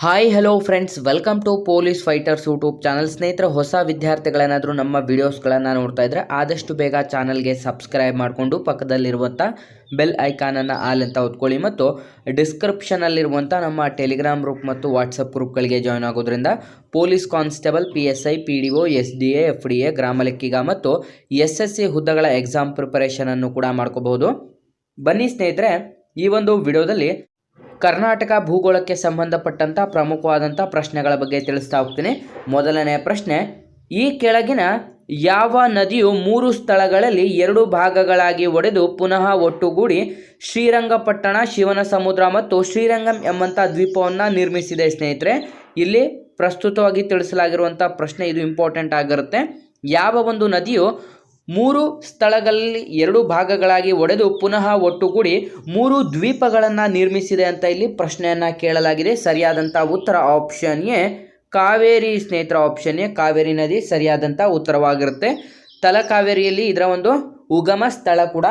Hi hello friends welcome to police Fighters YouTube channel ಸ್ನೇಹಿತರೆ, ಹೊಸ ವಿದ್ಯಾರ್ಥಿಗಳೇನಾದರೂ ನಮ್ಮ ವಿಡಿಯೋಸ್ಗಳನ್ನು ನೋಡ್ತಾ ಇದ್ದರೆ ಆದಷ್ಟು ಬೇಗ ಚಾನಲ್ಗೆ ಸಬ್ಸ್ಕ್ರೈಬ್ ಮಾಡಿಕೊಂಡು ಪಕ್ಕದಲ್ಲಿರುವಂಥ ಬೆಲ್ ಐಕಾನನ್ನು ಆಲ್ ಅಂತ ಒತ್ಕೊಳ್ಳಿ ಮತ್ತು ಡಿಸ್ಕ್ರಿಪ್ಷನಲ್ಲಿರುವಂಥ ನಮ್ಮ ಟೆಲಿಗ್ರಾಮ್ ಗ್ರೂಪ್ ಮತ್ತು ವಾಟ್ಸಪ್ ಗ್ರೂಪ್ಗಳಿಗೆ ಜಾಯ್ನ್ ಆಗೋದ್ರಿಂದ police constable P S I P D O S D A F D A ಗ್ರಾಮ ಲೆಕ್ಕಿಗ ಮತ್ತು ಎಸ್ ಎಸ್ ಸಿ ಹುದ್ದೆಗಳ ಎಕ್ಸಾಮ್ ಪ್ರಿಪರೇಷನನ್ನು ಕೂಡ ಮಾಡ್ಕೋಬಹುದು. ಬನ್ನಿ ಸ್ನೇಹಿತರೆ, ಈ ಒಂದು ವಿಡಿಯೋದಲ್ಲಿ ಕರ್ನಾಟಕ ಭೂಗೋಳಕ್ಕೆ ಸಂಬಂಧಪಟ್ಟಂಥ ಪ್ರಮುಖವಾದಂಥ ಪ್ರಶ್ನೆಗಳ ಬಗ್ಗೆ ತಿಳಿಸ್ತಾ ಹೋಗ್ತೀನಿ. ಮೊದಲನೆಯ ಪ್ರಶ್ನೆ, ಈ ಕೆಳಗಿನ ಯಾವ ನದಿಯು ಮೂರು ಸ್ಥಳಗಳಲ್ಲಿ ಎರಡು ಭಾಗಗಳಾಗಿ ಒಡೆದು ಪುನಃ ಒಟ್ಟುಗೂಡಿ ಶ್ರೀರಂಗಪಟ್ಟಣ ಶಿವನ ಸಮುದ್ರ ಮತ್ತು ಶ್ರೀರಂಗಂ ಎಂಬಂಥ ದ್ವೀಪವನ್ನು ನಿರ್ಮಿಸಿದೆ ಸ್ನೇಹಿತರೆ. ಇಲ್ಲಿ ಪ್ರಸ್ತುತವಾಗಿ ತಿಳಿಸಲಾಗಿರುವಂಥ ಪ್ರಶ್ನೆ ಇದು ಇಂಪಾರ್ಟೆಂಟ್ ಆಗಿರುತ್ತೆ. ಯಾವ ಒಂದು ನದಿಯು ಮೂರು ಸ್ಥಳಗಳಲ್ಲಿ ಎರಡು ಭಾಗಗಳಾಗಿ ಒಡೆದು ಪುನಃ ಒಟ್ಟುಗೂಡಿ ಮೂರು ದ್ವೀಪಗಳನ್ನು ನಿರ್ಮಿಸಿದೆ ಅಂತ ಇಲ್ಲಿ ಪ್ರಶ್ನೆಯನ್ನು ಕೇಳಲಾಗಿದೆ. ಸರಿಯಾದಂಥ ಉತ್ತರ ಆಪ್ಷನ್ ಎ, ಕಾವೇರಿ ಸ್ನೇಹಿತರ ಆಪ್ಷನ್ ಎ, ಕಾವೇರಿ ನದಿ ಸರಿಯಾದಂಥ ಉತ್ತರವಾಗಿರುತ್ತೆ. ತಲಕಾವೇರಿಯಲ್ಲಿ ಇದರ ಒಂದು ಉಗಮ ಸ್ಥಳ ಕೂಡ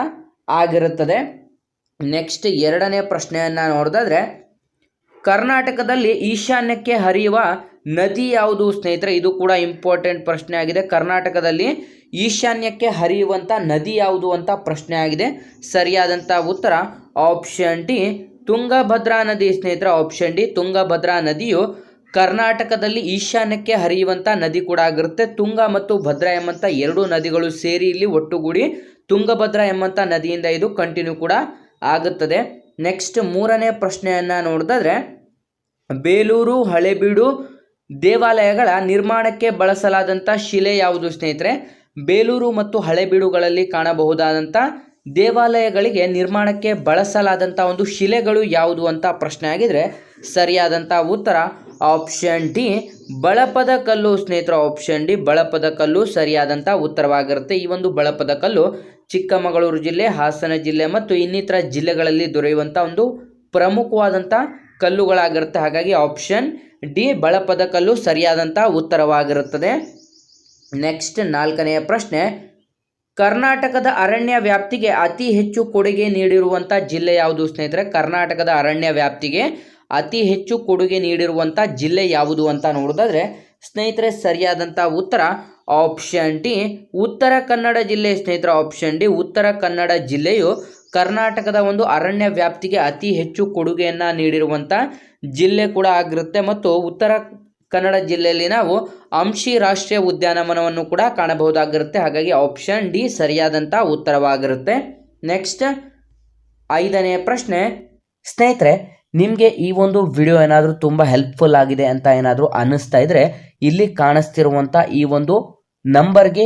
ಆಗಿರುತ್ತದೆ. ನೆಕ್ಸ್ಟ್ ಎರಡನೇ ಪ್ರಶ್ನೆಯನ್ನು ನೋಡಿದಾದ್ರೆ, ಕರ್ನಾಟಕದಲ್ಲಿ ಈಶಾನ್ಯಕ್ಕೆ ಹರಿಯುವ ನದಿ ಯಾವುದು ಸ್ನೇಹಿತರೆ? ಇದು ಕೂಡ ಇಂಪಾರ್ಟೆಂಟ್ ಪ್ರಶ್ನೆ ಆಗಿದೆ. ಕರ್ನಾಟಕದಲ್ಲಿ ಈಶಾನ್ಯಕ್ಕೆ ಹರಿಯುವಂಥ ನದಿ ಯಾವುದು ಅಂತ ಪ್ರಶ್ನೆ ಆಗಿದೆ. ಸರಿಯಾದಂಥ ಉತ್ತರ ಆಪ್ಷನ್ ಡಿ, ತುಂಗಭದ್ರಾ ನದಿ ಸ್ನೇಹಿತರೆ. ಆಪ್ಷನ್ ಡಿ, ತುಂಗಭದ್ರಾ ನದಿಯು ಕರ್ನಾಟಕದಲ್ಲಿ ಈಶಾನ್ಯಕ್ಕೆ ಹರಿಯುವಂಥ ನದಿ ಕೂಡ ಆಗಿರುತ್ತೆ. ತುಂಗ ಮತ್ತು ಭದ್ರಾ ಎಂಬಂಥ ಎರಡು ನದಿಗಳು ಸೇರಿ ಇಲ್ಲಿ ಒಟ್ಟುಗೂಡಿ ತುಂಗಭದ್ರಾ ಎಂಬಂಥ ನದಿಯಿಂದ ಇದು ಕಂಟಿನ್ಯೂ ಕೂಡ ಆಗುತ್ತದೆ. ನೆಕ್ಸ್ಟ್ ಮೂರನೇ ಪ್ರಶ್ನೆಯನ್ನು ನೋಡಿದ್ರೆ ಬೇಲೂರು, ಹಳೆಬೀಡು ದೇವಾಲಯಗಳ ನಿರ್ಮಾಣಕ್ಕೆ ಬಳಸಲಾದಂಥ ಶಿಲೆ ಯಾವುದು ಸ್ನೇಹಿತರೆ? ಬೇಲೂರು ಮತ್ತು ಹಳೆಬೀಡುಗಳಲ್ಲಿ ಕಾಣಬಹುದಾದಂಥ ದೇವಾಲಯಗಳಿಗೆ ನಿರ್ಮಾಣಕ್ಕೆ ಬಳಸಲಾದಂಥ ಒಂದು ಶಿಲೆಗಳು ಯಾವುದು ಅಂತ ಪ್ರಶ್ನೆ ಆಗಿದರೆ ಸರಿಯಾದಂಥ ಉತ್ತರ ಆಪ್ಷನ್ ಡಿ. ಬಳಪದ ಕಲ್ಲು ಸ್ನೇಹಿತರ, ಆಪ್ಷನ್ ಡಿ ಬಳಪದ ಕಲ್ಲು ಸರಿಯಾದಂಥ ಉತ್ತರವಾಗಿರುತ್ತೆ. ಈ ಒಂದು ಬಳಪದ ಕಲ್ಲು ಚಿಕ್ಕಮಗಳೂರು ಜಿಲ್ಲೆ, ಹಾಸನ ಜಿಲ್ಲೆ ಮತ್ತು ಇನ್ನಿತರ ಜಿಲ್ಲೆಗಳಲ್ಲಿ ದೊರೆಯುವಂಥ ಒಂದು ಪ್ರಮುಖವಾದಂಥ ಕಲ್ಲುಗಳಾಗಿರುತ್ತೆ. ಹಾಗಾಗಿ ಆಪ್ಷನ್ ಡಿ ಬಳಪದಕಲ್ಲು ಸರಿಯಾದಂಥ ಉತ್ತರವಾಗಿರುತ್ತದೆ. ನೆಕ್ಸ್ಟ್ ನಾಲ್ಕನೆಯ ಪ್ರಶ್ನೆ, ಕರ್ನಾಟಕದ ಅರಣ್ಯ ವ್ಯಾಪ್ತಿಗೆ ಅತಿ ಹೆಚ್ಚು ಕೊಡುಗೆ ನೀಡಿರುವಂಥ ಜಿಲ್ಲೆ ಯಾವುದು ಸ್ನೇಹಿತರೆ? ಕರ್ನಾಟಕದ ಅರಣ್ಯ ವ್ಯಾಪ್ತಿಗೆ ಅತಿ ಹೆಚ್ಚು ಕೊಡುಗೆ ನೀಡಿರುವಂಥ ಜಿಲ್ಲೆ ಯಾವುದು ಅಂತ ನೋಡೋದಾದ್ರೆ, ಸ್ನೇಹಿತರೆ ಸರಿಯಾದಂಥ ಉತ್ತರ ಆಪ್ಷನ್ ಡಿ, ಉತ್ತರ ಕನ್ನಡ ಜಿಲ್ಲೆ ಸ್ನೇಹಿತರ. ಆಪ್ಷನ್ ಡಿ, ಉತ್ತರ ಕನ್ನಡ ಜಿಲ್ಲೆಯು ಕರ್ನಾಟಕದ ಒಂದು ಅರಣ್ಯ ವ್ಯಾಪ್ತಿಗೆ ಅತಿ ಹೆಚ್ಚು ಕೊಡುಗೆಯನ್ನು ನೀಡಿರುವಂಥ ಜಿಲ್ಲೆ ಕೂಡ ಆಗಿರುತ್ತೆ. ಮತ್ತು ಉತ್ತರ ಕನ್ನಡ ಜಿಲ್ಲೆಯಲ್ಲಿ ನಾವು ಅಂಶಿ ರಾಷ್ಟ್ರೀಯ ಉದ್ಯಾನವನವನ್ನು ಕೂಡ ಕಾಣಬಹುದಾಗಿರುತ್ತೆ. ಹಾಗಾಗಿ ಆಪ್ಷನ್ ಡಿ ಸರಿಯಾದಂಥ ಉತ್ತರವಾಗಿರುತ್ತೆ. ನೆಕ್ಸ್ಟ್ ಐದನೆಯ ಪ್ರಶ್ನೆ, ಸ್ನೇಹಿತರೆ, ನಿಮಗೆ ಈ ಒಂದು ವಿಡಿಯೋ ಏನಾದರೂ ತುಂಬ ಹೆಲ್ಪ್ಫುಲ್ ಆಗಿದೆ ಅಂತ ಏನಾದರೂ ಅನ್ನಿಸ್ತಾ ಇದ್ರೆ ಇಲ್ಲಿ ಕಾಣಿಸ್ತಿರುವಂಥ ಈ ಒಂದು ನಂಬರ್ಗೆ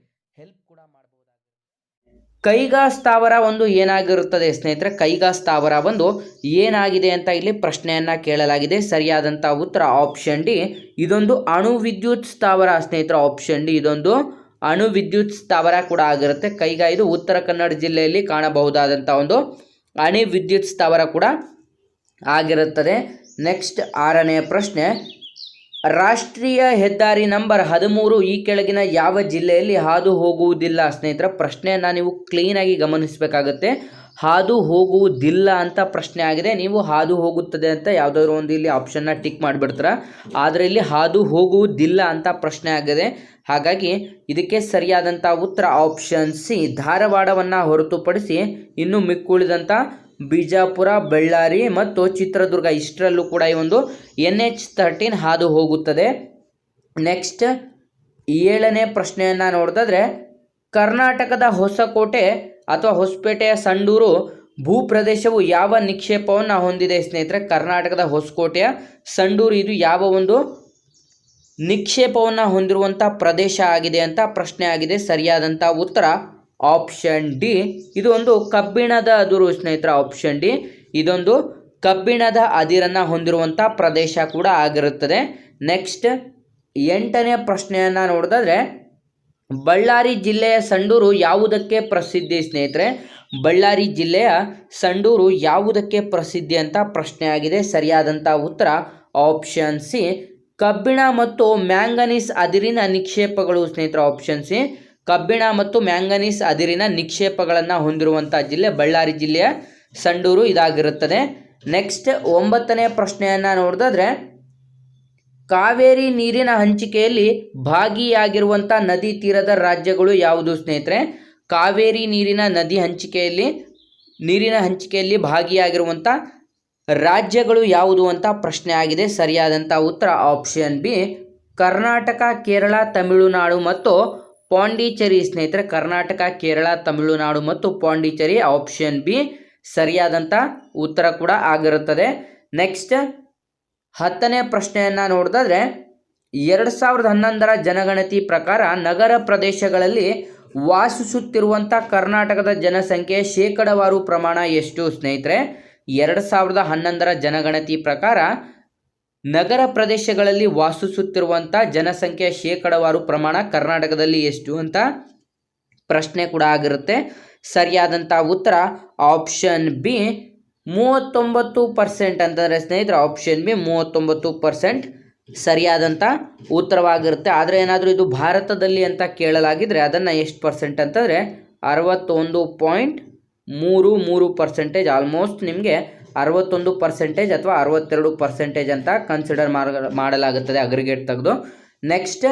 ಕೈಗಾ ಸ್ಥಾವರ ಒಂದು ಏನಾಗಿರುತ್ತದೆ ಸ್ನೇಹಿತರೆ? ಕೈಗಾ ಸ್ಥಾವರ ಒಂದು ಏನಾಗಿದೆ ಅಂತ ಇಲ್ಲಿ ಪ್ರಶ್ನೆಯನ್ನು ಕೇಳಲಾಗಿದೆ. ಸರಿಯಾದಂಥ ಉತ್ತರ ಆಪ್ಷನ್ ಡಿ. ಇದೊಂದು ಅಣು ವಿದ್ಯುತ್ ಸ್ಥಾವರ ಸ್ನೇಹಿತರ ಆಪ್ಷನ್ ಡಿ. ಇದೊಂದು ಅಣು ವಿದ್ಯುತ್ ಸ್ಥಾವರ ಕೂಡ ಆಗಿರುತ್ತೆ. ಕೈಗಾ ಇದು ಉತ್ತರ ಕನ್ನಡ ಜಿಲ್ಲೆಯಲ್ಲಿ ಕಾಣಬಹುದಾದಂಥ ಒಂದು ಅಣು ವಿದ್ಯುತ್ ಸ್ಥಾವರ ಕೂಡ ಆಗಿರುತ್ತದೆ. ನೆಕ್ಸ್ಟ್ ಆರನೆಯ ಪ್ರಶ್ನೆ. ರಾಷ್ಟ್ರೀಯ ಹೆದ್ದಾರಿ ನಂಬರ್ ಹದಿಮೂರು ಈ ಕೆಳಗಿನ ಯಾವ ಜಿಲ್ಲೆಯಲ್ಲಿ ಹಾದು ಹೋಗುವುದಿಲ್ಲ? ಸ್ನೇಹಿತರ, ಪ್ರಶ್ನೆಯನ್ನು ನೀವು ಕ್ಲೀನಾಗಿ ಗಮನಿಸಬೇಕಾಗುತ್ತೆ. ಹಾದು ಹೋಗುವುದಿಲ್ಲ ಅಂತ ಪ್ರಶ್ನೆ ಆಗಿದೆ. ನೀವು ಹಾದು ಹೋಗುತ್ತದೆ ಅಂತ ಯಾವುದಾದ್ರು ಒಂದು ಇಲ್ಲಿ ಆಪ್ಷನ್ನ ಟಿಕ್ ಮಾಡಿಬಿಡ್ತಾರೆ. ಆದರೆ ಇಲ್ಲಿ ಹಾದು ಹೋಗುವುದಿಲ್ಲ ಅಂತ ಪ್ರಶ್ನೆ ಆಗಿದೆ. ಹಾಗಾಗಿ ಇದಕ್ಕೆ ಸರಿಯಾದಂಥ ಉತ್ತರ ಆಪ್ಷನ್ ಸಿ. ಧಾರವಾಡವನ್ನು ಹೊರತುಪಡಿಸಿ ಇನ್ನು ಮಿಕ್ಕುಳಿದಂಥ ಬಿಜಾಪುರ, ಬಳ್ಳಾರಿ ಮತ್ತು ಚಿತ್ರದುರ್ಗ. ಇಷ್ಟರಲ್ಲೂ ಕೂಡ ಈ ಒಂದು ಎನ್ ಎಚ್ ತರ್ಟೀನ್ ಹಾದು ಹೋಗುತ್ತದೆ. ನೆಕ್ಸ್ಟ್ ಏಳನೇ ಪ್ರಶ್ನೆಯನ್ನು ನೋಡಿದ್ರೆ ಕರ್ನಾಟಕದ ಹೊಸಕೋಟೆ ಅಥವಾ ಹೊಸಪೇಟೆಯ ಸಂಡೂರು ಭೂಪ್ರದೇಶವು ಯಾವ ನಿಕ್ಷೇಪವನ್ನು ಹೊಂದಿದೆ ಸ್ನೇಹಿತರೆ? ಕರ್ನಾಟಕದ ಹೊಸಕೋಟೆಯ ಸಂಡೂರು ಇದು ಯಾವ ಒಂದು ನಿಕ್ಷೇಪವನ್ನು ಹೊಂದಿರುವಂಥ ಪ್ರದೇಶ ಆಗಿದೆ ಅಂತ ಪ್ರಶ್ನೆ ಆಗಿದೆ. ಸರಿಯಾದಂಥ ಉತ್ತರ ಆಪ್ಷನ್ ಡಿ. ಇದೊಂದು ಕಬ್ಬಿಣದ ಅದುರು ಸ್ನೇಹಿತರ, ಆಪ್ಷನ್ ಡಿ. ಇದೊಂದು ಕಬ್ಬಿಣದ ಅದಿರನ್ನು ಹೊಂದಿರುವಂಥ ಪ್ರದೇಶ ಕೂಡ ಆಗಿರುತ್ತದೆ. ನೆಕ್ಸ್ಟ್, ಎಂಟನೇ ಪ್ರಶ್ನೆಯನ್ನು ನೋಡಿದ್ರೆ ಬಳ್ಳಾರಿ ಜಿಲ್ಲೆಯ ಸಂಡೂರು ಯಾವುದಕ್ಕೆ ಪ್ರಸಿದ್ಧಿ ಸ್ನೇಹಿತರೆ? ಬಳ್ಳಾರಿ ಜಿಲ್ಲೆಯ ಸಂಡೂರು ಯಾವುದಕ್ಕೆ ಪ್ರಸಿದ್ಧಿ ಅಂತ ಪ್ರಶ್ನೆ ಆಗಿದೆ ಸರಿಯಾದಂಥ ಉತ್ತರ ಆಪ್ಷನ್ ಸಿ. ಕಬ್ಬಿಣ ಮತ್ತು ಮ್ಯಾಂಗನೀಸ್ ಅದಿರಿನ ನಿಕ್ಷೇಪಗಳು ಸ್ನೇಹಿತರ, ಆಪ್ಷನ್ ಸಿ. ಕಬ್ಬಿಣ ಮತ್ತು ಮ್ಯಾಂಗನೀಸ್ ಅದಿರಿನ ನಿಕ್ಷೇಪಗಳನ್ನು ಹೊಂದಿರುವಂಥ ಜಿಲ್ಲೆ ಬಳ್ಳಾರಿ ಜಿಲ್ಲೆಯ ಸಂಡೂರು ಇದಾಗಿರುತ್ತದೆ. ನೆಕ್ಸ್ಟ್ ಒಂಬತ್ತನೇ ಪ್ರಶ್ನೆಯನ್ನು ನೋಡಿದ್ರೆ ಕಾವೇರಿ ನೀರಿನ ಹಂಚಿಕೆಯಲ್ಲಿ ಭಾಗಿಯಾಗಿರುವಂಥ ನದಿ ತೀರದ ರಾಜ್ಯಗಳು ಯಾವುದು ಸ್ನೇಹಿತರೆ? ಕಾವೇರಿ ನೀರಿನ ನದಿ ಹಂಚಿಕೆಯಲ್ಲಿ, ನೀರಿನ ಹಂಚಿಕೆಯಲ್ಲಿ ಭಾಗಿಯಾಗಿರುವಂಥ ರಾಜ್ಯಗಳು ಯಾವುದು ಅಂತ ಪ್ರಶ್ನೆ ಆಗಿದೆ. ಸರಿಯಾದಂಥ ಉತ್ತರ ಆಪ್ಷನ್ ಬಿ, ಕರ್ನಾಟಕ, ಕೇರಳ, ತಮಿಳುನಾಡು ಮತ್ತು ಪಾಂಡಿಚೇರಿ ಸ್ನೇಹಿತರೆ, ಕರ್ನಾಟಕ, ಕೇರಳ, ತಮಿಳುನಾಡು ಮತ್ತು ಪಾಂಡಿಚೇರಿ ಆಪ್ಷನ್ ಬಿ ಸರಿಯಾದಂಥ ಉತ್ತರ ಕೂಡ ಆಗಿರುತ್ತದೆ. ನೆಕ್ಸ್ಟ್ ಹತ್ತನೇ ಪ್ರಶ್ನೆಯನ್ನು ನೋಡಿದ್ರೆ ಎರಡು ಸಾವಿರದ ಹನ್ನೊಂದರ ಜನಗಣತಿ ಪ್ರಕಾರ ನಗರ ಪ್ರದೇಶಗಳಲ್ಲಿ ವಾಸಿಸುತ್ತಿರುವಂಥ ಕರ್ನಾಟಕದ ಜನಸಂಖ್ಯೆ ಶೇಕಡವಾರು ಪ್ರಮಾಣ ಎಷ್ಟು ಸ್ನೇಹಿತರೆ? ಎರಡು ಸಾವಿರದ ಹನ್ನೊಂದರ ಜನಗಣತಿ ಪ್ರಕಾರ ನಗರ ಪ್ರದೇಶಗಳಲ್ಲಿ ವಾಸಿಸುತ್ತಿರುವಂಥ ಜನಸಂಖ್ಯೆ ಶೇಕಡವಾರು ಪ್ರಮಾಣ ಕರ್ನಾಟಕದಲ್ಲಿ ಎಷ್ಟು ಅಂತ ಪ್ರಶ್ನೆ ಕೂಡ ಆಗಿರುತ್ತೆ. ಸರಿಯಾದಂಥ ಉತ್ತರ ಆಪ್ಷನ್ ಬಿ ಮೂವತ್ತೊಂಬತ್ತು ಪರ್ಸೆಂಟ್ ಅಂತಂದರೆ ಸ್ನೇಹಿತರೆ ಆಪ್ಷನ್ ಬಿ ಮೂವತ್ತೊಂಬತ್ತು ಪರ್ಸೆಂಟ್ ಸರಿಯಾದಂಥ ಉತ್ತರವಾಗಿರುತ್ತೆ. ಆದರೆ ಏನಾದರೂ ಇದು ಭಾರತದಲ್ಲಿ ಅಂತ ಕೇಳಲಾಗಿದ್ರೆ ಅದನ್ನು ಎಷ್ಟು ಪರ್ಸೆಂಟ್ ಅಂತಂದರೆ ಅರವತ್ತೊಂದು ಪಾಯಿಂಟ್ ಮೂರು ಮೂರು ಪರ್ಸೆಂಟೇಜ್ ಆಲ್ಮೋಸ್ಟ್ ನಿಮಗೆ ಅರವತ್ತೊಂದು ಪರ್ಸೆಂಟೇಜ್ ಅಥವಾ ಅರವತ್ತೆರಡು ಪರ್ಸೆಂಟೇಜ್ ಅಂತ ಕನ್ಸಿಡರ್ ಮಾಡಲಾಗುತ್ತದೆ ಅಗ್ರಿಗೇಟ್ ತೆಗೆದು. ನೆಕ್ಸ್ಟ್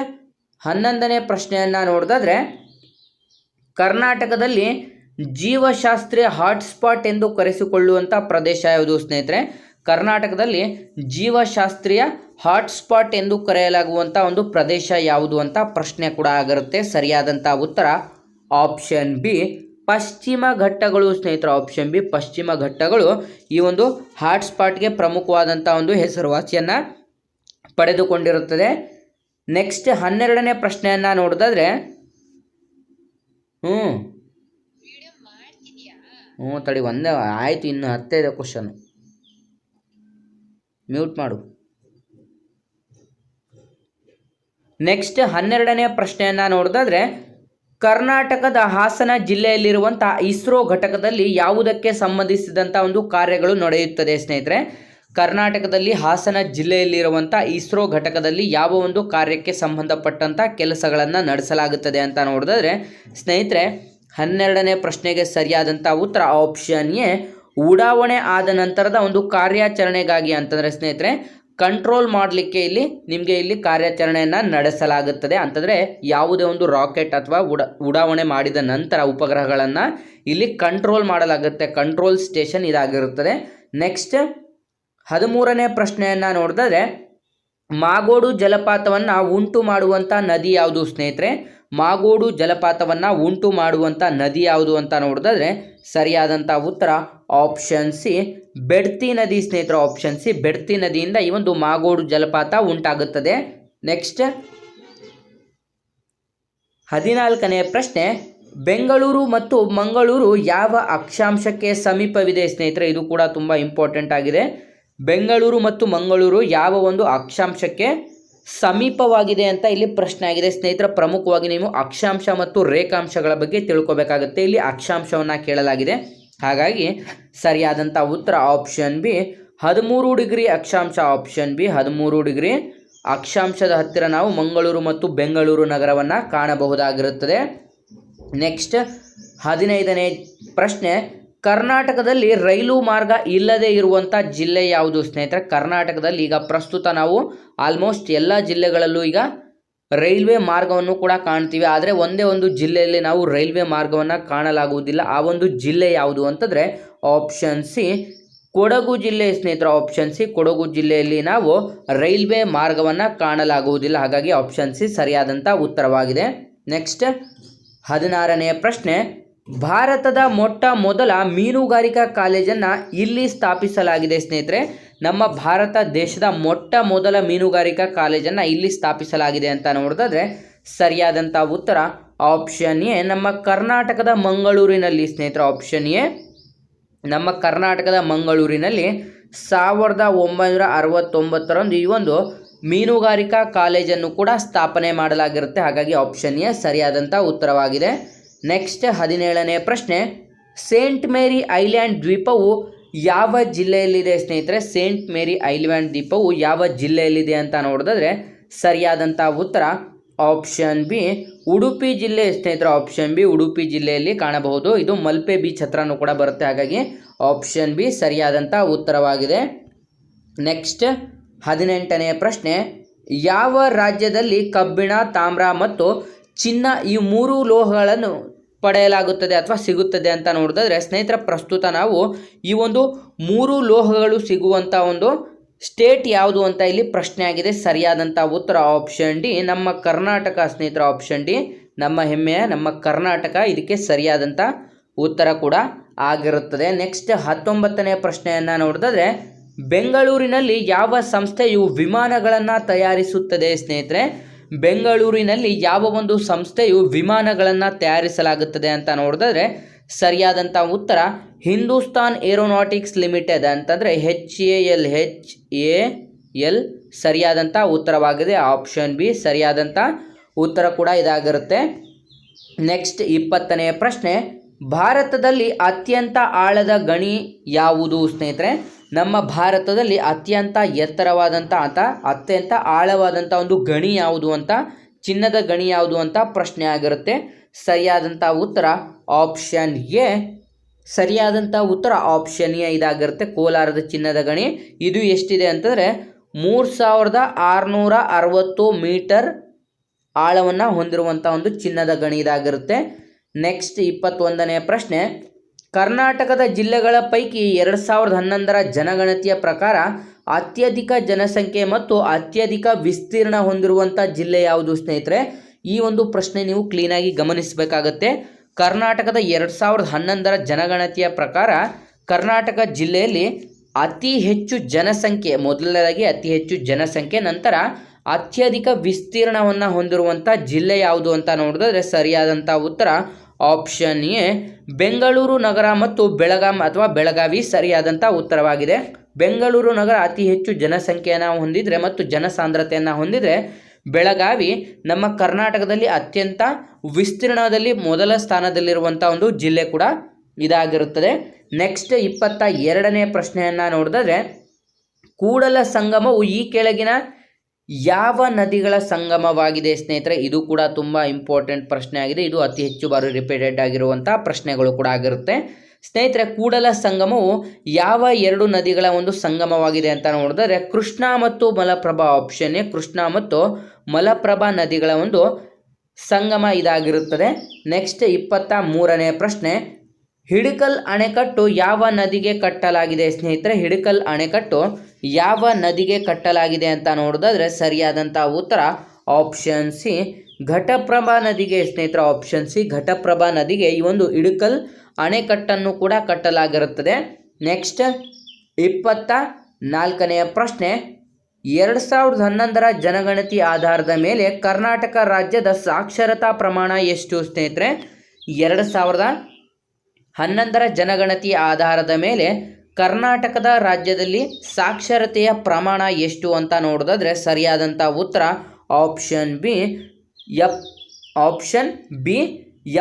ಹನ್ನೊಂದನೇ ಪ್ರಶ್ನೆಯನ್ನು ನೋಡಿದಾದ್ರೆ, ಕರ್ನಾಟಕದಲ್ಲಿ ಜೀವಶಾಸ್ತ್ರೀಯ ಹಾಟ್ಸ್ಪಾಟ್ ಎಂದು ಕರೆಸಿಕೊಳ್ಳುವಂಥ ಪ್ರದೇಶ ಯಾವುದು ಸ್ನೇಹಿತರೆ? ಕರ್ನಾಟಕದಲ್ಲಿ ಜೀವಶಾಸ್ತ್ರೀಯ ಹಾಟ್ಸ್ಪಾಟ್ ಎಂದು ಕರೆಯಲಾಗುವಂಥ ಒಂದು ಪ್ರದೇಶ ಯಾವುದು ಅಂತ ಪ್ರಶ್ನೆ ಕೂಡ ಆಗಿರುತ್ತೆ. ಸರಿಯಾದಂಥ ಉತ್ತರ ಆಪ್ಷನ್ ಬಿ ಪಶ್ಚಿಮ ಘಟ್ಟಗಳು ಸ್ನೇಹಿತರ ಆಪ್ಷನ್ ಬಿ ಪಶ್ಚಿಮ ಘಟ್ಟಗಳು. ಈ ಒಂದು ಹಾಟ್ಸ್ಪಾಟ್ಗೆ ಪ್ರಮುಖವಾದಂಥ ಒಂದು ಹೆಸರುವಾಸಿಯನ್ನು ಪಡೆದುಕೊಂಡಿರುತ್ತದೆ. ನೆಕ್ಸ್ಟ್ ಹನ್ನೆರಡನೇ ಪ್ರಶ್ನೆಯನ್ನು ನೋಡಿದ್ರೆ ಹ್ಞೂ ಹ್ಞೂ ತಡಿ, ಒಂದೇ ಆಯಿತು, ಇನ್ನು ಹತ್ತೈದು ಕ್ವಶನ್ ಮ್ಯೂಟ್ ಮಾಡು. ನೆಕ್ಸ್ಟ್ ಹನ್ನೆರಡನೇ ಪ್ರಶ್ನೆಯನ್ನು ನೋಡಿದ್ರೆ ಕರ್ನಾಟಕದ ಹಾಸನ ಜಿಲ್ಲೆಯಲ್ಲಿರುವಂಥ ಇಸ್ರೋ ಘಟಕದಲ್ಲಿ ಯಾವುದಕ್ಕೆ ಸಂಬಂಧಿಸಿದಂಥ ಒಂದು ಕಾರ್ಯಗಳು ನಡೆಯುತ್ತದೆ ಸ್ನೇಹಿತರೆ? ಕರ್ನಾಟಕದಲ್ಲಿ ಹಾಸನ ಜಿಲ್ಲೆಯಲ್ಲಿರುವಂಥ ಇಸ್ರೋ ಘಟಕದಲ್ಲಿ ಯಾವ ಒಂದು ಕಾರ್ಯಕ್ಕೆ ಸಂಬಂಧಪಟ್ಟಂಥ ಕೆಲಸಗಳನ್ನು ನಡೆಸಲಾಗುತ್ತದೆ ಅಂತ ನೋಡಿದ್ರೆ ಸ್ನೇಹಿತರೆ, ಹನ್ನೆರಡನೇ ಪ್ರಶ್ನೆಗೆ ಸರಿಯಾದಂಥ ಉತ್ತರ ಆಪ್ಷನ್ ಎ, ಉಡಾವಣೆ ಆದ ನಂತರದ ಒಂದು ಕಾರ್ಯಾಚರಣೆಗಾಗಿ ಅಂತಂದರೆ ಸ್ನೇಹಿತರೆ ಕಂಟ್ರೋಲ್ ಮಾಡಲಿಕ್ಕೆ ಇಲ್ಲಿ ನಿಮಗೆ ಇಲ್ಲಿ ಕಾರ್ಯಾಚರಣೆಯನ್ನು ನಡೆಸಲಾಗುತ್ತದೆ. ಅಂತಂದರೆ ಯಾವುದೇ ಒಂದು ರಾಕೆಟ್ ಅಥವಾ ಉಡ, ಉಡಾವಣೆ ಮಾಡಿದ ನಂತರ ಉಪಗ್ರಹಗಳನ್ನು ಇಲ್ಲಿ ಕಂಟ್ರೋಲ್ ಮಾಡಲಾಗುತ್ತೆ. Control station ಇದಾಗಿರುತ್ತದೆ. ನೆಕ್ಸ್ಟ್ ಹದಿಮೂರನೇ ಪ್ರಶ್ನೆಯನ್ನು ನೋಡಿದ್ರೆ ಮಾಗೋಡು ಜಲಪಾತವನ್ನು ಉಂಟು ಮಾಡುವಂಥ ನದಿ ಯಾವುದು ಸ್ನೇಹಿತರೆ? ಮಾಗೋಡು ಜಲಪಾತವನ್ನು ಉಂಟು ಮಾಡುವಂಥ ನದಿ ಯಾವುದು ಅಂತ ನೋಡಿದ್ರೆ ಸರಿಯಾದಂಥ ಉತ್ತರ ಆಪ್ಷನ್ ಸಿ ಬೆಡ್ತಿ ನದಿ ಸ್ನೇಹಿತರ ಆಪ್ಷನ್ ಸಿ ಬೆಡ್ತಿ ನದಿಯಿಂದ ಈ ಒಂದು ಮಾಗೋಡು ಜಲಪಾತ ಉಂಟಾಗುತ್ತದೆ. ನೆಕ್ಸ್ಟ್ ಹದಿನಾಲ್ಕನೇ ಪ್ರಶ್ನೆ, ಬೆಂಗಳೂರು ಮತ್ತು ಮಂಗಳೂರು ಯಾವ ಅಕ್ಷಾಂಶಕ್ಕೆ ಸಮೀಪವಿದೆ ಸ್ನೇಹಿತರೆ? ಇದು ಕೂಡ ತುಂಬ ಇಂಪಾರ್ಟೆಂಟ್ ಆಗಿದೆ. ಬೆಂಗಳೂರು ಮತ್ತು ಮಂಗಳೂರು ಯಾವ ಒಂದು ಅಕ್ಷಾಂಶಕ್ಕೆ ಸಮೀಪವಾಗಿದೆ ಅಂತ ಇಲ್ಲಿ ಪ್ರಶ್ನೆ ಆಗಿದೆ. ಸ್ನೇಹಿತರ, ಪ್ರಮುಖವಾಗಿ ನೀವು ಅಕ್ಷಾಂಶ ಮತ್ತು ರೇಖಾಂಶಗಳ ಬಗ್ಗೆ ತಿಳ್ಕೊಬೇಕಾಗುತ್ತೆ. ಇಲ್ಲಿ ಅಕ್ಷಾಂಶವನ್ನು ಕೇಳಲಾಗಿದೆ. ಹಾಗಾಗಿ ಸರಿಯಾದಂಥ ಉತ್ತರ ಆಪ್ಷನ್ ಬಿ, ಹದಿಮೂರು ಡಿಗ್ರಿ ಅಕ್ಷಾಂಶ ಆಪ್ಷನ್ ಬಿ, ಹದಿಮೂರು ಡಿಗ್ರಿ ಅಕ್ಷಾಂಶದ ಹತ್ತಿರ ನಾವು ಮಂಗಳೂರು ಮತ್ತು ಬೆಂಗಳೂರು ನಗರವನ್ನು ಕಾಣಬಹುದಾಗಿರುತ್ತದೆ. ನೆಕ್ಸ್ಟ್ ಹದಿನೈದನೇ ಪ್ರಶ್ನೆ ಕರ್ನಾಟಕದಲ್ಲಿ ರೈಲು ಮಾರ್ಗ ಇಲ್ಲದೆ ಇರುವಂಥ ಜಿಲ್ಲೆ ಯಾವುದು ಸ್ನೇಹಿತರೆ? ಕರ್ನಾಟಕದಲ್ಲಿ ಈಗ ಪ್ರಸ್ತುತ ನಾವು ಆಲ್ಮೋಸ್ಟ್ ಎಲ್ಲ ಜಿಲ್ಲೆಗಳಲ್ಲೂ ಈಗ ರೈಲ್ವೆ ಮಾರ್ಗವನ್ನು ಕೂಡ ಕಾಣ್ತೀವಿ. ಆದರೆ ಒಂದೇ ಒಂದು ಜಿಲ್ಲೆಯಲ್ಲಿ ನಾವು ರೈಲ್ವೆ ಮಾರ್ಗವನ್ನು ಕಾಣಲಾಗುವುದಿಲ್ಲ. ಆ ಒಂದು ಜಿಲ್ಲೆ ಯಾವುದು ಅಂತಂದರೆ ಆಪ್ಷನ್ ಸಿ ಕೊಡಗು ಜಿಲ್ಲೆ ಸ್ನೇಹಿತರ. ಆಪ್ಷನ್ ಸಿ ಕೊಡಗು ಜಿಲ್ಲೆಯಲ್ಲಿ ನಾವು ರೈಲ್ವೆ ಮಾರ್ಗವನ್ನು ಕಾಣಲಾಗುವುದಿಲ್ಲ. ಹಾಗಾಗಿ ಆಪ್ಷನ್ ಸಿ ಸರಿಯಾದಂಥ ಉತ್ತರವಾಗಿದೆ. ನೆಕ್ಸ್ಟ್ ಹದಿನಾರನೆಯ ಪ್ರಶ್ನೆ ಭಾರತದ ಮೊಟ್ಟ ಮೊದಲ ಮೀನುಗಾರಿಕಾ ಕಾಲೇಜನ್ನು ಇಲ್ಲಿ ಸ್ಥಾಪಿಸಲಾಗಿದೆ ಸ್ನೇಹಿತರೆ. ನಮ್ಮ ಭಾರತ ದೇಶದ ಮೊಟ್ಟ ಮೊದಲ ಮೀನುಗಾರಿಕಾ ಕಾಲೇಜನ್ನು ಇಲ್ಲಿ ಸ್ಥಾಪಿಸಲಾಗಿದೆ ಅಂತ ನೋಡಿದ್ರೆ ಸರಿಯಾದಂಥ ಉತ್ತರ ಆಪ್ಷನ್ ಎ. ನಮ್ಮ ಕರ್ನಾಟಕದ ಮಂಗಳೂರಿನಲ್ಲಿ ಸ್ನೇಹಿತರೆ, ಆಪ್ಷನ್ ಎ. ನಮ್ಮ ಕರ್ನಾಟಕದ ಮಂಗಳೂರಿನಲ್ಲಿ ಸಾವಿರದ ಒಂಬೈನೂರ ಅರವತ್ತೊಂಬತ್ತರಂದು ಈ ಒಂದು ಮೀನುಗಾರಿಕಾ ಕಾಲೇಜನ್ನು ಕೂಡ ಸ್ಥಾಪನೆ ಮಾಡಲಾಗಿರುತ್ತೆ. ಹಾಗಾಗಿ ಆಪ್ಷನ್ ಎ ಸರಿಯಾದಂಥ ಉತ್ತರವಾಗಿದೆ. ನೆಕ್ಸ್ಟ್ ಹದಿನೇಳನೇ ಪ್ರಶ್ನೆ, ಸೇಂಟ್ ಮೇರಿ ಐಲ್ಯಾಂಡ್ ದ್ವೀಪವು ಯಾವ ಜಿಲ್ಲೆಯಲ್ಲಿದೆ ಸ್ನೇಹಿತರೆ? ಸೇಂಟ್ ಮೇರಿ ಐಲ್ಯಾಂಡ್ ದ್ವೀಪವು ಯಾವ ಜಿಲ್ಲೆಯಲ್ಲಿದೆ ಅಂತ ನೋಡಿದ್ರೆ ಸರಿಯಾದಂಥ ಉತ್ತರ ಆಪ್ಷನ್ ಬಿ, ಉಡುಪಿ ಜಿಲ್ಲೆ ಸ್ನೇಹಿತರೆ. ಆಪ್ಷನ್ ಬಿ, ಉಡುಪಿ ಜಿಲ್ಲೆಯಲ್ಲಿ ಕಾಣಬಹುದು. ಇದು ಮಲ್ಪೆ ಬೀಚ್ ಹತ್ರನೂ ಕೂಡ ಬರುತ್ತೆ. ಹಾಗಾಗಿ ಆಪ್ಷನ್ ಬಿ ಸರಿಯಾದಂಥ ಉತ್ತರವಾಗಿದೆ. ನೆಕ್ಸ್ಟ್ ಹದಿನೆಂಟನೇ ಪ್ರಶ್ನೆ, ಯಾವ ರಾಜ್ಯದಲ್ಲಿ ಕಬ್ಬಿಣ, ತಾಮ್ರ ಮತ್ತು ಚಿನ್ನ ಈ ಮೂರು ಲೋಹಗಳನ್ನು ಪಡೆಯಲಾಗುತ್ತದೆ ಅಥವಾ ಸಿಗುತ್ತದೆ ಅಂತ ನೋಡಿದ್ರೆ ಸ್ನೇಹಿತರ, ಪ್ರಸ್ತುತ ನಾವು ಈ ಒಂದು ಮೂರು ಲೋಹಗಳು ಸಿಗುವಂಥ ಒಂದು ಸ್ಟೇಟ್ ಯಾವುದು ಅಂತ ಇಲ್ಲಿ ಪ್ರಶ್ನೆ ಆಗಿದೆ. ಸರಿಯಾದಂಥ ಉತ್ತರ ಆಪ್ಷನ್ ಡಿ ನಮ್ಮ ಕರ್ನಾಟಕ ಸ್ನೇಹಿತರ ಆಪ್ಷನ್ ಡಿ ನಮ್ಮ ಹೆಮ್ಮೆಯ, ನಮ್ಮ ಕರ್ನಾಟಕ ಇದಕ್ಕೆ ಸರಿಯಾದಂಥ ಉತ್ತರ ಕೂಡ ಆಗಿರುತ್ತದೆ. ನೆಕ್ಸ್ಟ್ ಹತ್ತೊಂಬತ್ತನೇ ಪ್ರಶ್ನೆಯನ್ನು ನೋಡಿದ್ರೆ ಬೆಂಗಳೂರಿನಲ್ಲಿ ಯಾವ ಸಂಸ್ಥೆಯು ವಿಮಾನಗಳನ್ನು ತಯಾರಿಸುತ್ತದೆ ಸ್ನೇಹಿತರೆ? ಬೆಂಗಳೂರಿನಲ್ಲಿ ಯಾವ ಒಂದು ಸಂಸ್ಥೆಯು ವಿಮಾನಗಳನ್ನು ತಯಾರಿಸಲಾಗುತ್ತದೆ ಅಂತ ನೋಡಿದ್ರೆ ಸರಿಯಾದಂಥ ಉತ್ತರ ಹಿಂದೂಸ್ತಾನ್ ಏರೋನಾಟಿಕ್ಸ್ ಲಿಮಿಟೆಡ್ ಅಂತಂದರೆ H A L H A L ಸರಿಯಾದಂಥ ಉತ್ತರವಾಗಿದೆ. ಆಪ್ಷನ್ ಬಿ ಸರಿಯಾದಂಥ ಉತ್ತರ ಕೂಡ ಇದಾಗಿರುತ್ತೆ. ನೆಕ್ಸ್ಟ್ ಇಪ್ಪತ್ತನೆಯ ಪ್ರಶ್ನೆ, ಭಾರತದಲ್ಲಿ ಅತ್ಯಂತ ಆಳದ ಗಣಿ ಯಾವುದು ಸ್ನೇಹಿತರೆ? ನಮ್ಮ ಭಾರತದಲ್ಲಿ ಅತ್ಯಂತ ಎತ್ತರವಾದಂಥ ಅಂತ, ಅತ್ಯಂತ ಆಳವಾದಂಥ ಒಂದು ಗಣಿ ಯಾವುದು ಅಂತ, ಚಿನ್ನದ ಗಣಿ ಯಾವುದು ಅಂತ ಪ್ರಶ್ನೆ ಆಗಿರುತ್ತೆ. ಸರಿಯಾದಂಥ ಉತ್ತರ ಆಪ್ಷನ್ ಎ. ಸರಿಯಾದಂಥ ಉತ್ತರ ಆಪ್ಷನ್ ಎ ಇದಾಗಿರುತ್ತೆ, ಕೋಲಾರದ ಚಿನ್ನದ ಗಣಿ. ಇದು ಎಷ್ಟಿದೆ ಅಂತಂದರೆ, ಮೂರು ಸಾವಿರದ ಆರುನೂರ ಅರವತ್ತು ಮೀಟರ್ ಆಳವನ್ನು ಹೊಂದಿರುವಂಥ ಒಂದು ಚಿನ್ನದ ಗಣಿ ಇದಾಗಿರುತ್ತೆ. ನೆಕ್ಸ್ಟ್ ಇಪ್ಪತ್ತೊಂದನೇ ಪ್ರಶ್ನೆ ಕರ್ನಾಟಕದ ಜಿಲ್ಲೆಗಳ ಪೈಕಿ ಎರಡು ಸಾವಿರದ ಹನ್ನೊಂದರ ಜನಗಣತಿಯ ಪ್ರಕಾರ ಅತ್ಯಧಿಕ ಜನಸಂಖ್ಯೆ ಮತ್ತು ಅತ್ಯಧಿಕ ವಿಸ್ತೀರ್ಣ ಹೊಂದಿರುವಂಥ ಜಿಲ್ಲೆ ಯಾವುದು ಸ್ನೇಹಿತರೆ? ಈ ಒಂದು ಪ್ರಶ್ನೆ ನೀವು ಕ್ಲೀನಾಗಿ ಗಮನಿಸಬೇಕಾಗತ್ತೆ. ಕರ್ನಾಟಕದ ಎರಡು ಸಾವಿರದ ಹನ್ನೊಂದರ ಜನಗಣತಿಯ ಪ್ರಕಾರ ಕರ್ನಾಟಕ ಜಿಲ್ಲೆಯಲ್ಲಿ ಅತಿ ಹೆಚ್ಚು ಜನಸಂಖ್ಯೆ, ಮೊದಲನೇದಾಗಿ ಅತಿ ಹೆಚ್ಚು ಜನಸಂಖ್ಯೆ, ನಂತರ ಅತ್ಯಧಿಕ ವಿಸ್ತೀರ್ಣವನ್ನು ಹೊಂದಿರುವಂಥ ಜಿಲ್ಲೆ ಯಾವುದು ಅಂತ ನೋಡಿದ್ರೆ ಸರಿಯಾದಂಥ ಉತ್ತರ ಆಪ್ಷನ್ ಎ, ಬೆಂಗಳೂರು ನಗರ ಮತ್ತು ಬೆಳಗಾಂ ಅಥವಾ ಬೆಳಗಾವಿ ಸರಿಯಾದಂಥ ಉತ್ತರವಾಗಿದೆ. ಬೆಂಗಳೂರು ನಗರ ಅತಿ ಹೆಚ್ಚು ಜನಸಂಖ್ಯೆಯನ್ನು ಹೊಂದಿದರೆ ಮತ್ತು ಜನಸಾಂದ್ರತೆಯನ್ನು ಹೊಂದಿದರೆ ಬೆಳಗಾವಿ ನಮ್ಮ ಕರ್ನಾಟಕದಲ್ಲಿ ಅತ್ಯಂತ ವಿಸ್ತೀರ್ಣದಲ್ಲಿ ಮೊದಲ ಸ್ಥಾನದಲ್ಲಿರುವಂಥ ಒಂದು ಜಿಲ್ಲೆ ಕೂಡ ಇದಾಗಿರುತ್ತದೆ. ನೆಕ್ಸ್ಟ್ ಇಪ್ಪತ್ತ ಎರಡನೇ ಪ್ರಶ್ನೆಯನ್ನು ನೋಡಿದ್ರೆ ಕೂಡಲ ಸಂಗಮವು ಈ ಕೆಳಗಿನ ಯಾವ ನದಿಗಳ ಸಂಗಮವಾಗಿದೆ ಸ್ನೇಹಿತರೆ? ಇದು ಕೂಡ ತುಂಬ ಇಂಪಾರ್ಟೆಂಟ್ ಪ್ರಶ್ನೆ ಆಗಿದೆ. ಇದು ಅತಿ ಹೆಚ್ಚು ಬಾರಿ ರಿಪೀಟೆಡ್ ಆಗಿರುವಂಥ ಪ್ರಶ್ನೆಗಳು ಕೂಡ ಆಗಿರುತ್ತೆ. ಸ್ನೇಹಿತರೆ, ಕೂಡಲ ಸಂಗಮವು ಯಾವ ಎರಡು ನದಿಗಳ ಒಂದು ಸಂಗಮವಾಗಿದೆ ಅಂತ ನೋಡಿದ್ರೆ, ಕೃಷ್ಣ ಮತ್ತು ಮಲಪ್ರಭಾ ಆಪ್ಷನ್ ಎ, ಕೃಷ್ಣ ಮತ್ತು ಮಲಪ್ರಭಾ ನದಿಗಳ ಒಂದು ಸಂಗಮ ಇದಾಗಿರುತ್ತದೆ. ನೆಕ್ಸ್ಟ್ ಇಪ್ಪತ್ತ ಮೂರನೇ ಪ್ರಶ್ನೆ, ಹಿಡಕಲ್ ಅಣೆಕಟ್ಟು ಯಾವ ನದಿಗೆ ಕಟ್ಟಲಾಗಿದೆ ಸ್ನೇಹಿತರೆ? ಹಿಡಕಲ್ ಅಣೆಕಟ್ಟು ಯಾವ ನದಿಗೆ ಕಟ್ಟಲಾಗಿದೆ ಅಂತ ನೋಡೋದಾದ್ರೆ ಸರಿಯಾದಂಥ ಉತ್ತರ ಆಪ್ಷನ್ ಸಿ ಘಟಪ್ರಭಾ ನದಿಗೆ ಸ್ನೇಹಿತರ ಆಪ್ಷನ್ ಸಿ ಘಟಪ್ರಭಾ ನದಿಗೆ ಈ ಒಂದು ಇಡುಕಲ್ ಅಣೆಕಟ್ಟನ್ನು ಕೂಡ ಕಟ್ಟಲಾಗಿರುತ್ತದೆ. ನೆಕ್ಸ್ಟ್ ಇಪ್ಪತ್ತ ನಾಲ್ಕನೆಯ ಪ್ರಶ್ನೆ, ಎರಡು ಸಾವಿರದ ಹನ್ನೊಂದರ ಜನಗಣತಿ ಆಧಾರದ ಮೇಲೆ ಕರ್ನಾಟಕ ರಾಜ್ಯದ ಸಾಕ್ಷರತಾ ಪ್ರಮಾಣ ಎಷ್ಟು ಸ್ನೇಹಿತರೆ? ಎರಡು ಸಾವಿರದ ಹನ್ನೊಂದರ ಜನಗಣತಿ ಆಧಾರದ ಮೇಲೆ ಕರ್ನಾಟಕದ ರಾಜ್ಯದಲ್ಲಿ ಸಾಕ್ಷರತೆಯ ಪ್ರಮಾಣ ಎಷ್ಟು ಅಂತ ನೋಡೋದಾದರೆ ಸರಿಯಾದಂಥ ಉತ್ತರ ಆಪ್ಷನ್ ಬಿ ಎಪ್ ಆಪ್ಷನ್ ಬಿ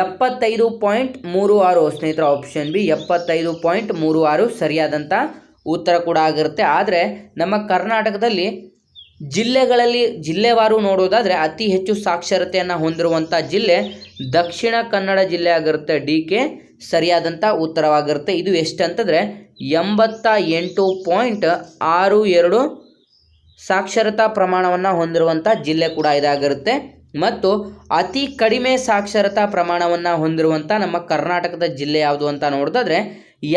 ಎಪ್ಪತ್ತೈದು ಪಾಯಿಂಟ್ ಮೂರು ಆರು. ಸ್ನೇಹಿತರ, ಆಪ್ಷನ್ ಬಿ ಎಪ್ಪತ್ತೈದು ಪಾಯಿಂಟ್ ಮೂರು ಆರು ಸರಿಯಾದಂಥ ಉತ್ತರ ಕೂಡ ಆಗಿರುತ್ತೆ. ಆದರೆ ನಮ್ಮ ಕರ್ನಾಟಕದಲ್ಲಿ ಜಿಲ್ಲೆಗಳಲ್ಲಿ, ಜಿಲ್ಲೆವಾರು ನೋಡೋದಾದರೆ ಅತಿ ಹೆಚ್ಚು ಸಾಕ್ಷರತೆಯನ್ನು ಹೊಂದಿರುವಂಥ ಜಿಲ್ಲೆ ದಕ್ಷಿಣ ಕನ್ನಡ ಜಿಲ್ಲೆ ಆಗಿರುತ್ತೆ. ಡಿ ಕೆ ಸರಿಯಾದಂಥ ಉತ್ತರವಾಗಿರುತ್ತೆ. ಇದು ಎಷ್ಟು ಅಂತಂದರೆ ಎಂಬತ್ತ ಎಂಟು ಪಾಯಿಂಟ್ ಆರು ಎರಡು ಸಾಕ್ಷರತಾ ಪ್ರಮಾಣವನ್ನು ಹೊಂದಿರುವಂಥ ಜಿಲ್ಲೆ ಕೂಡ ಇದಾಗಿರುತ್ತೆ. ಮತ್ತು ಅತಿ ಕಡಿಮೆ ಸಾಕ್ಷರತಾ ಪ್ರಮಾಣವನ್ನು ಹೊಂದಿರುವಂಥ ನಮ್ಮ ಕರ್ನಾಟಕದ ಜಿಲ್ಲೆ ಯಾವುದು ಅಂತ ನೋಡಿದ್ರೆ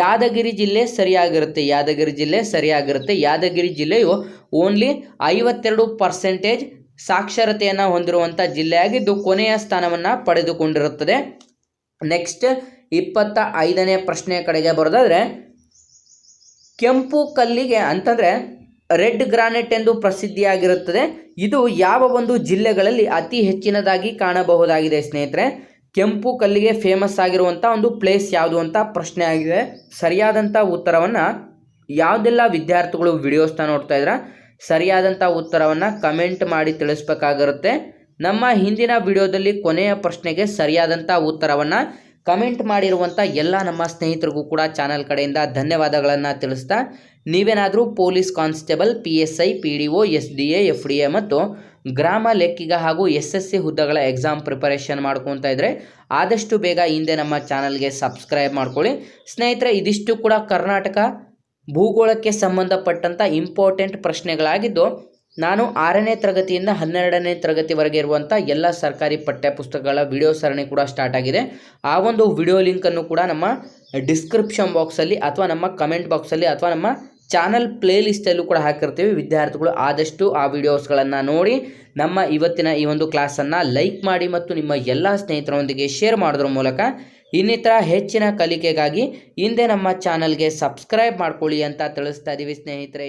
ಯಾದಗಿರಿ ಜಿಲ್ಲೆ ಸರಿಯಾಗಿರುತ್ತೆ. ಯಾದಗಿರಿ ಜಿಲ್ಲೆ ಸರಿಯಾಗಿರುತ್ತೆ. ಯಾದಗಿರಿ ಜಿಲ್ಲೆಯು ಓನ್ಲಿ ಐವತ್ತೆರಡು ಪರ್ಸೆಂಟೇಜ್ ಸಾಕ್ಷರತೆಯನ್ನು ಹೊಂದಿರುವಂಥ ಜಿಲ್ಲೆಯಾಗಿದ್ದು ಕೊನೆಯ ಸ್ಥಾನವನ್ನು ಪಡೆದುಕೊಂಡಿರುತ್ತದೆ. ನೆಕ್ಸ್ಟ್ ಇಪ್ಪತ್ತ ಐದನೇ ಪ್ರಶ್ನೆ ಕಡೆಗೆ ಬರೋದಾದರೆ, ಕೆಂಪು ಕಲ್ಲಿಗೆ ಅಂತಂದರೆ ರೆಡ್ ಗ್ರಾನೈಟ್ ಎಂದು ಪ್ರಸಿದ್ಧಿಯಾಗಿರುತ್ತದೆ. ಇದು ಯಾವ ಒಂದು ಜಿಲ್ಲೆಗಳಲ್ಲಿ ಅತಿ ಹೆಚ್ಚಿನದಾಗಿ ಕಾಣಬಹುದಾಗಿದೆ ಸ್ನೇಹಿತರೆ? ಕೆಂಪು ಕಲ್ಲಿಗೆ ಫೇಮಸ್ ಆಗಿರುವಂಥ ಒಂದು ಪ್ಲೇಸ್ ಯಾವುದು ಅಂತ ಪ್ರಶ್ನೆ ಆಗಿದೆ. ಸರಿಯಾದಂಥ ಉತ್ತರವನ್ನು ಯಾವುದೆಲ್ಲ ವಿದ್ಯಾರ್ಥಿಗಳು ವಿಡಿಯೋಸ್ನ ನೋಡ್ತಾ ಇದ್ರ ಸರಿಯಾದಂಥ ಉತ್ತರವನ್ನು ಕಮೆಂಟ್ ಮಾಡಿ ತಿಳಿಸ್ಬೇಕಾಗಿರುತ್ತೆ. ನಮ್ಮ ಹಿಂದಿನ ವಿಡಿಯೋದಲ್ಲಿ ಕೊನೆಯ ಪ್ರಶ್ನೆಗೆ ಸರಿಯಾದಂಥ ಉತ್ತರವನ್ನು ಕಮೆಂಟ್ ಮಾಡಿರುವಂಥ ಎಲ್ಲ ನಮ್ಮ ಸ್ನೇಹಿತರಿಗೂ ಕೂಡ ಚಾನಲ್ ಕಡೆಯಿಂದ ಧನ್ಯವಾದಗಳನ್ನು ತಿಳಿಸ್ತಾ, ನೀವೇನಾದರೂ police constable, P S I, P D O, S D A, F D A ಮತ್ತು ಗ್ರಾಮ ಲೆಕ್ಕಿಗ ಹಾಗೂ ಎಸ್ ಎಸ್ ಸಿ ಹುದ್ದೆಗಳ ಎಕ್ಸಾಮ್ ಪ್ರಿಪರೇಷನ್ ಮಾಡ್ಕೊತಾ ಇದ್ದರೆ ಆದಷ್ಟು ಬೇಗ ಹಿಂದೆ ನಮ್ಮ ಚಾನಲ್ಗೆ ಸಬ್ಸ್ಕ್ರೈಬ್ ಮಾಡ್ಕೊಳ್ಳಿ. ಸ್ನೇಹಿತರೆ, ಇದಿಷ್ಟು ಕೂಡ ಕರ್ನಾಟಕ ಭೂಗೋಳಕ್ಕೆ ಸಂಬಂಧಪಟ್ಟಂಥ ಇಂಪಾರ್ಟೆಂಟ್ ಪ್ರಶ್ನೆಗಳಾಗಿದ್ದು ನಾನು ಆರನೇ ತರಗತಿಯಿಂದ ಹನ್ನೆರಡನೇ ತರಗತಿವರೆಗೆ ಇರುವಂಥ ಎಲ್ಲ ಸರ್ಕಾರಿ ಪಠ್ಯಪುಸ್ತಕಗಳ ವಿಡಿಯೋ ಸರಣಿ ಕೂಡ ಸ್ಟಾರ್ಟ್ ಆಗಿದೆ. ಆ ಒಂದು ವಿಡಿಯೋ ಲಿಂಕನ್ನು ಕೂಡ ನಮ್ಮ ಡಿಸ್ಕ್ರಿಪ್ಷನ್ ಬಾಕ್ಸಲ್ಲಿ ಅಥವಾ ನಮ್ಮ ಕಮೆಂಟ್ ಬಾಕ್ಸಲ್ಲಿ ಅಥವಾ ನಮ್ಮ ಚಾನಲ್ ಪ್ಲೇ ಲಿಸ್ಟಲ್ಲೂ ಕೂಡ ಹಾಕಿರ್ತೀವಿ. ವಿದ್ಯಾರ್ಥಿಗಳು ಆದಷ್ಟು ಆ ವಿಡಿಯೋಸ್ಗಳನ್ನು ನೋಡಿ, ನಮ್ಮ ಇವತ್ತಿನ ಈ ಒಂದು ಕ್ಲಾಸನ್ನು ಲೈಕ್ ಮಾಡಿ ಮತ್ತು ನಿಮ್ಮ ಎಲ್ಲ ಸ್ನೇಹಿತರೊಂದಿಗೆ ಶೇರ್ ಮಾಡೋದ್ರ ಮೂಲಕ ಇನ್ನಿತರ ಹೆಚ್ಚಿನ ಕಲಿಕೆಗಾಗಿ ಹಿಂದೆ ನಮ್ಮ ಚಾನಲ್ಗೆ ಸಬ್ಸ್ಕ್ರೈಬ್ ಮಾಡ್ಕೊಳ್ಳಿ ಅಂತ ತಿಳಿಸ್ತಾ ಇದ್ದೀವಿ ಸ್ನೇಹಿತರೆ.